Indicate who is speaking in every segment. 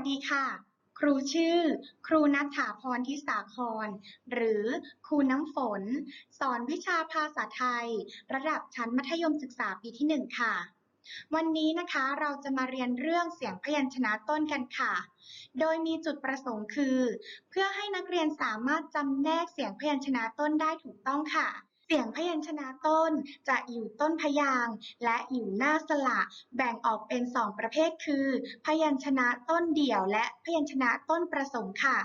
Speaker 1: สดีค่ะ ครูชื่อ ครูนัทถาพรทิสาคร หรือครูน้ำฝน สอนวิชาภาษาไทย ระดับชั้นมัธยมศึกษาปีที่หนึ่งค่ะ วันนี้นะคะเราจะมาเรียนเรื่องเสียงพยัญชนะต้นกันค่ะ โดยมีจุดประสงค์คือ เพื่อให้นักเรียนสามารถจำแนกเสียงพยัญชนะต้นได้ถูกต้องค่ะ เสียงพยัญชนะต้นจะอยู่ต้นพยางค์และอยู่หน้าสระแบ่งออกเป็นสองประเภทคือ พยัญชนะต้นเดี่ยวและพยัญชนะต้นประสงค์ค่ะ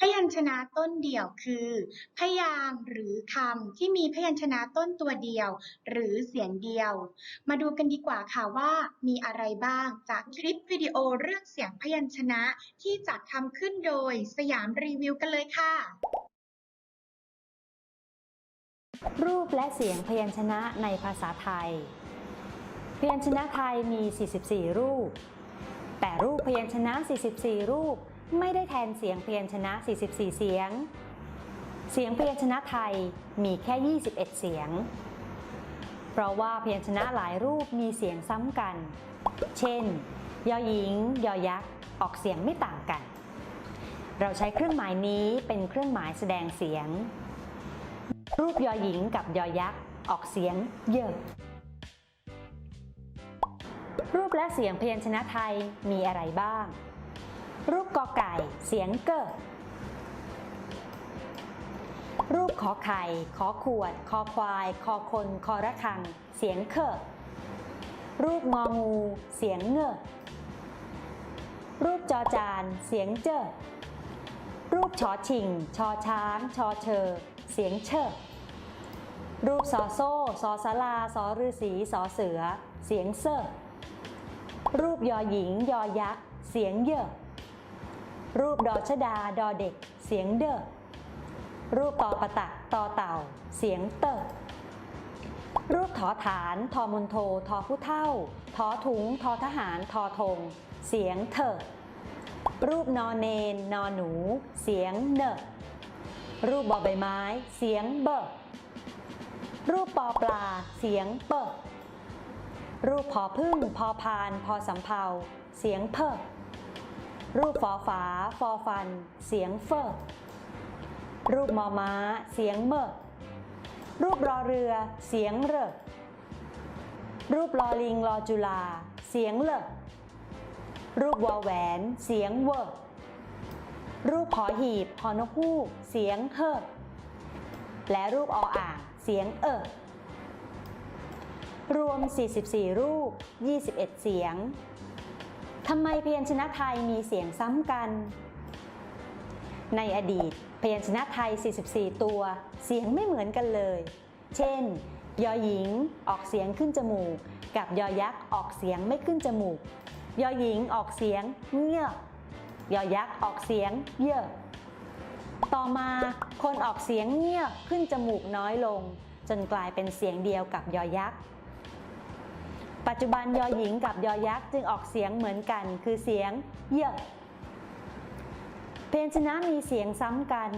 Speaker 1: พยัญชนะต้นเดี่ยวคือ พยางค์หรือคำที่มีพยัญชนะต้นตัวเดียว หรือเสียงเดียว มาดูกันดีกว่าค่ะว่า มีอะไรบ้างจากคลิปวิดีโอเรื่องเสียงพยัญชนะที่จัดทำขึ้นโดยสยามรีวิวกันเลยค่ะ
Speaker 2: รูปและเสียงพยัญชนะในภาษาไทย พยัญชนะไทยมี 44 รูป แต่รูปพยัญชนะ 44 รูป ไม่ได้แทนเสียงพยัญชนะ 44 เสียง เสียงพยัญชนะไทยมีแค่ 21 เสียง เพราะว่าพยัญชนะหลายรูปมีเสียงซ้ำกัน เช่น ยอหญิง ยอยักษ์ ออกเสียงไม่ต่างกัน เราใช้เครื่องหมายนี้เป็นเครื่องหมายแสดงเสียง รูปยอหญิงกับยอยักษ์ ออกเสียงเยอะ รูปและเสียงพยัญชนะไทยมีอะไรบ้าง รูปกอไก่เสียงเกิดรูปขอไข่ ขอขวด คอควาย คอคน คอระฆัง เสียงเคอรูปงองู เสียงเงอรูปจอจาน เสียงเจอรูปชอชิง ชอช้าง ชอเชอ เสียงเชอรูปซอโซ่ซอสาราซอฤาษีสอเสือ เสียงเซอรูปยอหญิง ยอยักษ์ เสียงเยอะรูปดอชดา ดอเด็ก เสียงเดอรูปตอประตักตอเต่า เสียงเตอรูปถอฐาน ทอมนโท ทอผู้เท่า ทอถุง ทอทหาร ทอธง เสียงเถอรูปนอนเนน นอนหนู เสียงเนอ รูปบอใบไม้ เสียงเบอรูปปอปลา เสียงเปอรูปพอพึ่ง พอพาน พอสำเภาเสียงเพอรูปฟอฝา ฟอฟัน เสียงเฟอรูปมอม้า เสียงเมอรูปรอเรือ เสียงเรอรูปลอลิงลอจุลา เสียงเลอรูปวอแหวน เสียงเวอรู รูปหอหีบหอนกฮูก เสียงเฮอและรูปออ่าง เสียงเออรวม 44 รูป 21 เสียง ทำไมพยัญชนะไทยมีเสียงซ้ำกัน ในอดีตพยัญชนะไทย 44 ตัว เสียงไม่เหมือนกันเลย เช่น ยอหญิงออกเสียงขึ้นจมูก กับยอยักษ์ออกเสียงไม่ขึ้นจมูก ยอหญิงออกเสียงเงือก ยอยักษ์ออกเสียงเยอะ ต่อมาคนออกเสียงเงียบขึ้นจมูกน้อยลง จนกลายเป็นเสียงเดียวกับยอยักษ์ ปัจจุบันยอหญิงกับยอยักษ์จึงออกเสียงเหมือนกันคือเสียงเยอะพยัญชนะมีเสียงซ้ำกัน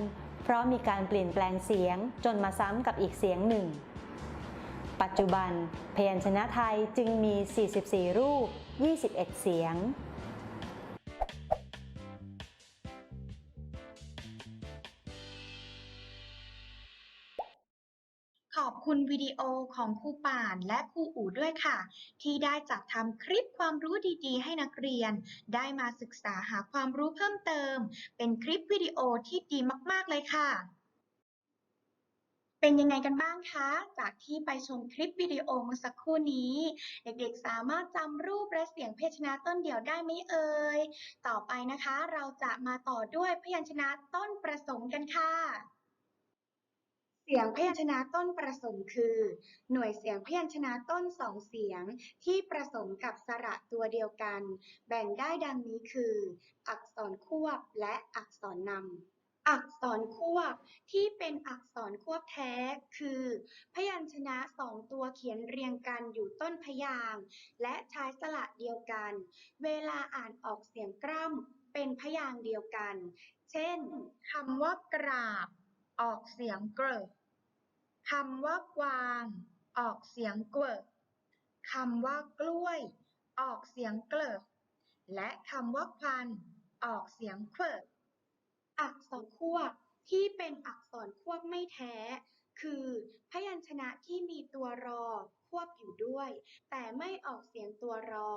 Speaker 2: เพราะมีการเปลี่ยนแปลงเสียงจนมาซ้ำกับอีกเสียงหนึ่ง ปัจจุบันพยัญชนะไทยจึงมี 44 รูป 21 เสียง
Speaker 1: ขอบคุณวิดีโอของครูป่านและครูอู่ด้วยค่ะ ที่ได้จัดทำคลิปความรู้ดีๆ ให้นักเรียน ได้มาศึกษาหาความรู้เพิ่มเติม เป็นคลิปวิดีโอที่ดีมากๆเลยค่ะ เป็นยังไงกันบ้างคะ จากที่ไปชมคลิปวิดีโอเมื่อสักครู่นี้ เด็กๆสามารถจำรูปและเสียงพยัญชนะต้นเดี่ยวได้ไหมเอ่ย ต่อไปนะคะ เราจะมาต่อด้วยพยัญชนะต้นประสงค์กันค่ะ เสียงพยัญชนะต้นประสงค์คือ หน่วยเสียงพยัญชนะต้นสองเสียงที่ประสมกับสระตัวเดียวกัน แบ่งได้ดังนี้คือ อักษรควบและอักษรนำอักษรควบที่เป็นอักษรควบแท้คือ พยัญชนะสองตัวเขียนเรียงกันอยู่ต้นพยางและใช้สระเดียวกัน เวลาอ่านออกเสียงกล้ำเป็นพยางเดียวกัน เช่นคำว่ากราบ ออกเสียงเกรด คำว่ากวาง ออกเสียงเกวดคำว่ากล้วย ออกเสียงเกลิกและคำว่าควัน ออกเสียงเคออักษรควบที่เป็นอักษรควบไม่แท้ คือพยัญชนะที่มีตัวรอควบอยู่ด้วย แต่ไม่ออกเสียงตัวรอ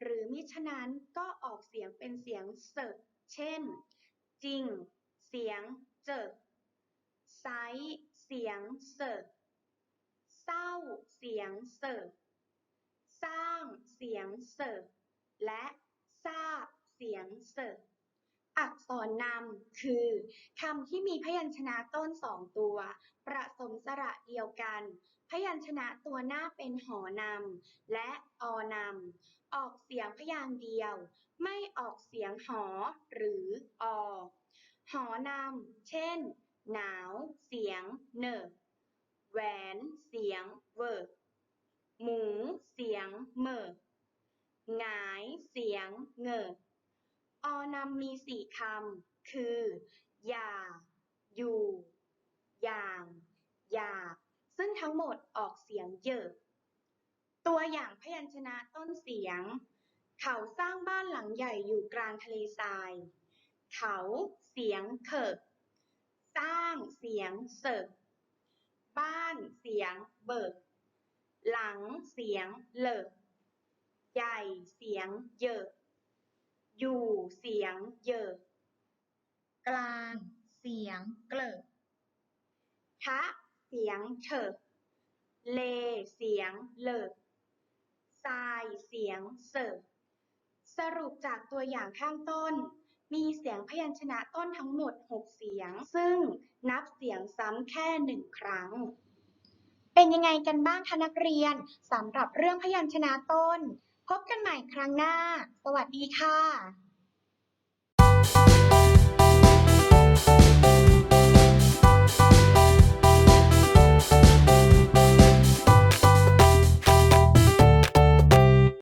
Speaker 1: หรือมิฉะนั้นก็ออกเสียงเป็นเสียงเสกเช่น จริง เสียงเจอไซ เสียงเสกเศร้า เสียงเสกสร้าง เสียงเสกและทราบ เสียงเสกอักษรนำคือคำที่มีพยัญชนะต้นสองตัว ประสมสระเดียวกัน พยัญชนะตัวหน้าเป็นหอนำและอนำออกเสียงพยางค์เดียว ไม่ออกเสียงหอหรืออหอนำเช่น หนาว เสียงเนอแหวน เสียง เวอหมู เสียง เหมอหงาย เสียง เหงออนำมีสี่คำ คือ อย่า อยู่ อย่าง อยาก ซึ่งทั้งหมดออกเสียงเยอะ ตัวอย่างพยัญชนะต้นเสียง เขาสร้างบ้านหลังใหญ่อยู่กลางทะเลทราย เขา เสียงเขิก สร้างเสียงเสิกบ้านเสียงเบิก หลังเสียงเลิก ใหญ่เสียงเยอะ อยู่เสียงเยอะ
Speaker 3: กลางเสียงเกลิก
Speaker 1: ทะเสียงเถิกเลเสียงเลิกทรายเสียงเสิร์สรุปจากตัวอย่างข้างต้น มีเสียงพยัญชนะต้นทั้งหมด 6 เสียง ซึ่งนับเสียงซ้ำแค่หนึ่งครั้ง เป็นยังไงกันบ้างคะนักเรียนสำหรับเรื่องพยัญชนะต้น พบกันใหม่ครั้งหน้า สวัสดีค่ะ